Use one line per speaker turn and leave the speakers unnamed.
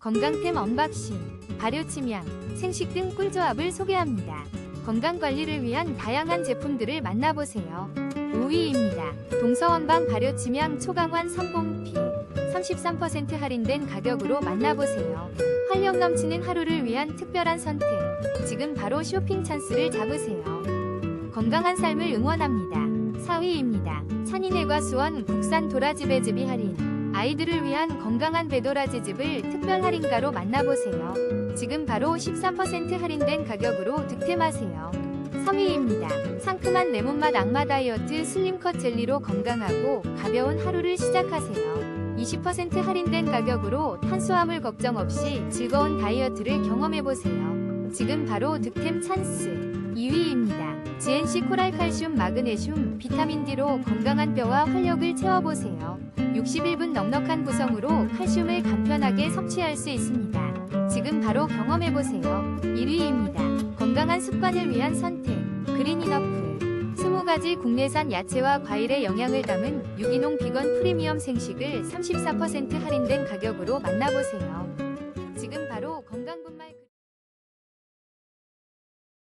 건강템 언박싱, 발효침향, 생식 등 꿀조합을 소개합니다. 건강관리를 위한 다양한 제품들을 만나보세요. 5위입니다. 동서원방 발효침향 초강환 성공피 33% 할인된 가격으로 만나보세요. 활력 넘치는 하루를 위한 특별한 선택. 지금 바로 쇼핑 찬스를 잡으세요. 건강한 삶을 응원합니다. 4위입니다. 산인회과 수원 국산 도라지 배즙이 할인. 아이들을 위한 건강한 배도라지즙을 특별 할인가로 만나보세요. 지금 바로 13% 할인된 가격으로 득템하세요. 3위입니다. 상큼한 레몬맛 악마 다이어트 슬림컷 젤리로 건강하고 가벼운 하루를 시작하세요. 20% 할인된 가격으로 탄수화물 걱정 없이 즐거운 다이어트를 경험해보세요. 지금 바로 득템 찬스. 2위입니다. GNC 코랄 칼슘 마그네슘 비타민 D로 건강한 뼈와 활력을 채워보세요. 61분 넉넉한 구성으로 칼슘을 간편하게 섭취할 수 있습니다. 지금 바로 경험해보세요. 1위입니다. 건강한 습관을 위한 선택. 그린 이너프. 20가지 국내산 야채와 과일의 영양을 담은 유기농 비건 프리미엄 생식을 34% 할인된 가격으로 만나보세요.